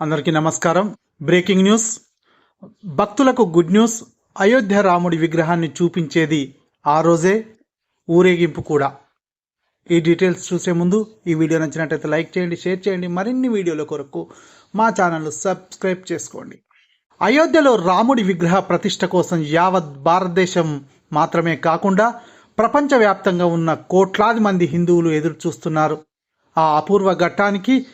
అందరికీ నమస్కారం. Breaking news. భక్తులకు గుడ్ న్యూస్. అయోధ్య రాముడి విగ్రహాన్ని చూపించేది ఆ రోజే. ఊరేగింపు కూడా. ఈ డీటెయిల్స్ చూసే ముందు ఈ వీడియో నచ్చినట్లయితే లైక్ చేయండి షేర్ చేయండి. మరిన్ని వీడియోల కొరకు మా ఛానల్ సబ్స్క్రైబ్ చేసుకోండి. అయోధ్యలో రాముడి విగ్రహ ప్రతిష్ట కోసం యావత్ భారతదేశం మాత్రమే కాకుండా ప్రపంచవ్యాప్తంగా ఉన్న కోట్లాది మంది హిందువులు ఎదురు చూస్తున్నారు ఆ అపూర్వ ఘట్టానికి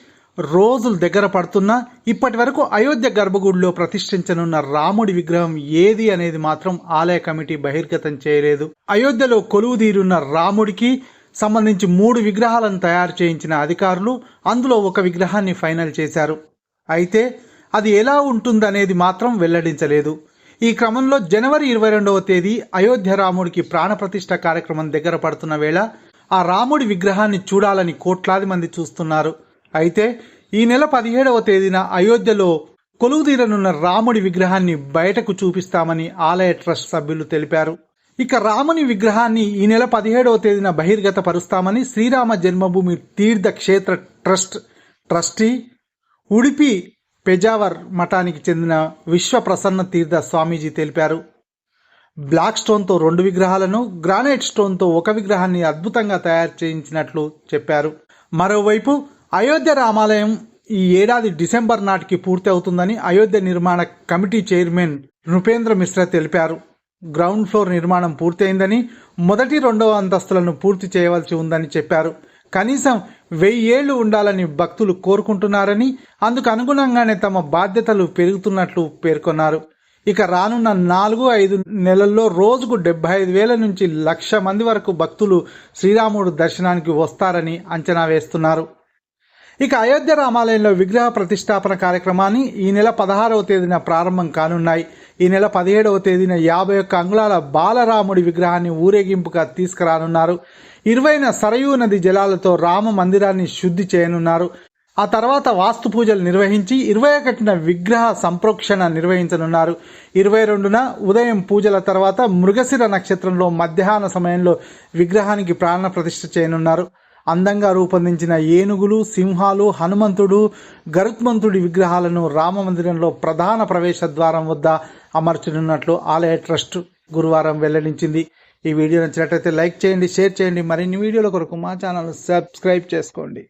రోజులు దగ్గర పడుతున్నా ఇప్పటి వరకు అయోధ్య గర్భగుడిలో ప్రతిష్ఠించనున్న రాముడి విగ్రహం ఏది అనేది మాత్రం ఆలయ కమిటీ బహిర్గతం చేయలేదు. అయోధ్యలో కొలువుదీరున్న రాముడికి సంబంధించి మూడు విగ్రహాలను తయారు చేయించిన అధికారులు అందులో ఒక విగ్రహాన్ని ఫైనల్ చేశారు. అయితే అది ఎలా ఉంటుందనేది మాత్రం వెల్లడించలేదు. ఈ క్రమంలో జనవరి ఇరవై రెండవ తేదీ అయోధ్య రాముడికి ప్రాణప్రతిష్ఠ కార్యక్రమం దగ్గర పడుతున్న వేళ ఆ రాముడి విగ్రహాన్ని చూడాలని కోట్లాది మంది చూస్తున్నారు. అయితే ఈ నెల పదిహేడవ తేదీన అయోధ్యలో కొలువుదీరనున్న రాముడి విగ్రహాన్ని బయటకు చూపిస్తామని ఆలయ ట్రస్ట్ సభ్యులు తెలిపారు. ఇక రాముని విగ్రహాన్ని ఈ నెల పదిహేడవ తేదీన బహిర్గత పరుస్తామని శ్రీరామ జన్మభూమి తీర్థ క్షేత్ర ట్రస్ట్ ట్రస్టీ ఉడిపి పెజావర్ మఠానికి చెందిన విశ్వ ప్రసన్న తీర్థ స్వామీజీ తెలిపారు. బ్లాక్ స్టోన్తో రెండు విగ్రహాలను గ్రానైట్ స్టోన్తో ఒక విగ్రహాన్ని అద్భుతంగా తయారు చేయించినట్లు చెప్పారు. మరోవైపు అయోధ్య రామాలయం ఈ ఏడాది డిసెంబర్ నాటికి పూర్తి అవుతుందని అయోధ్య నిర్మాణ కమిటీ చైర్మన్ నృపేంద్ర మిశ్రా తెలిపారు. గ్రౌండ్ ఫ్లోర్ నిర్మాణం పూర్తయిందని మొదటి రెండవ అంతస్తులను పూర్తి చేయవలసి ఉందని చెప్పారు. కనీసం వెయ్యి ఏళ్ళు ఉండాలని భక్తులు కోరుకుంటున్నారని అందుకు అనుగుణంగానే తమ బాధ్యతలు పెరుగుతున్నట్లు పేర్కొన్నారు. ఇక రానున్న నాలుగు ఐదు నెలల్లో రోజుకు డెబ్బై ఐదు వేల నుంచి లక్ష మంది వరకు భక్తులు శ్రీరాముడు దర్శనానికి వస్తారని అంచనా వేస్తున్నారు. ఇక అయోధ్య రామాలయంలో విగ్రహ ప్రతిష్టాపన కార్యక్రమాన్ని ఈ నెల పదహారవ తేదీన ప్రారంభం కానున్నాయి. ఈ నెల పదిహేడవ తేదీన యాభై ఒక్క అంగుళాల బాలరాముడి విగ్రహాన్ని ఊరేగింపుగా తీసుకురానున్నారు. ఇరవైన సరయూ నది జలాలతో రామ మందిరాన్ని శుద్ధి చేయనున్నారు. ఆ తర్వాత వాస్తు పూజలు నిర్వహించి ఇరవై ఒకటిన విగ్రహ సంప్రోక్షణ నిర్వహించనున్నారు. ఇరవై రెండున ఉదయం పూజల తర్వాత మృగశిర నక్షత్రంలో మధ్యాహ్న సమయంలో విగ్రహానికి ప్రాణ ప్రతిష్ఠ చేయనున్నారు. అందంగా రూపొందించిన ఏనుగులు సింహాలు హనుమంతుడు గరుత్మంతుడి విగ్రహాలను రామ మందిరంలో ప్రధాన ప్రవేశ ద్వారం వద్ద అమర్చనున్నట్లు ఆలయ ట్రస్ట్ గురువారం వెల్లడించింది. ఈ వీడియో నచ్చినట్లయితే లైక్ చేయండి షేర్ చేయండి. మరిన్ని వీడియోల కొరకు మా ఛానల్ సబ్స్క్రైబ్ చేసుకోండి.